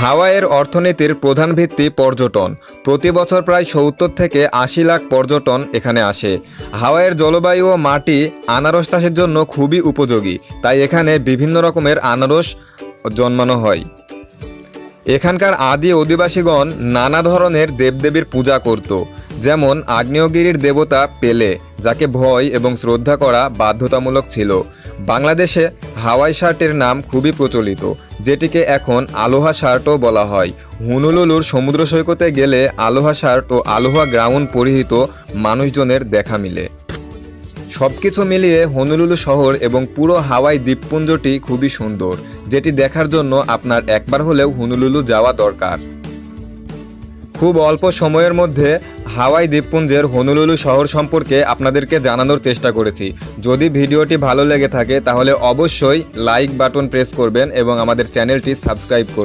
হাওয়াইয়ের অর্থনীতির প্রধান ভিত্তি পর্যটন। প্রতি বছর প্রায় সত্তর থেকে আশি লাখ পর্যটন এখানে আসে। হাওয়াইয়ের জলবায়ু ও মাটি আনারস চাষের জন্য খুবই উপযোগী, তাই এখানে বিভিন্ন রকমের আনারস জন্মানো হয়। এখানকার আদি অধিবাসীগণ নানা ধরনের দেবদেবীর পূজা করত, যেমন আগ্নেয়গিরির দেবতা পেলে, যাকে ভয় এবং শ্রদ্ধা করা বাধ্যতামূলক ছিল। বাংলাদেশে হাওয়াই শার্টের নাম খুবই প্রচলিত, যেটিকে এখন আলোহা শার্টও বলা হয়। হুনুলুলুর সমুদ্র সৈকতে গেলে আলোহা শার্ট ও আলোহা গ্রাউন্ড পরিহিত মানুষজনের দেখা মিলে। সবকিছু মিলিয়ে হনুলুলু শহর এবং পুরো হাওয়াই দ্বীপপুঞ্জটি খুবই সুন্দর। যেটি দেখার জন্য আপনার একবার হলেও হুনুলুলু যাওয়া দরকার। খুব অল্প সময়ের মধ্যে হাওয়াই দ্বীপপুঞ্জের হনুলুলু শহর সম্পর্কে আপনাদেরকে জানানোর চেষ্টা করেছি। যদি ভিডিওটি ভালো লেগে থাকে, তাহলে অবশ্যই লাইক বাটন প্রেস করবেন এবং আমাদের চ্যানেলটি সাবস্ক্রাইব করবেন।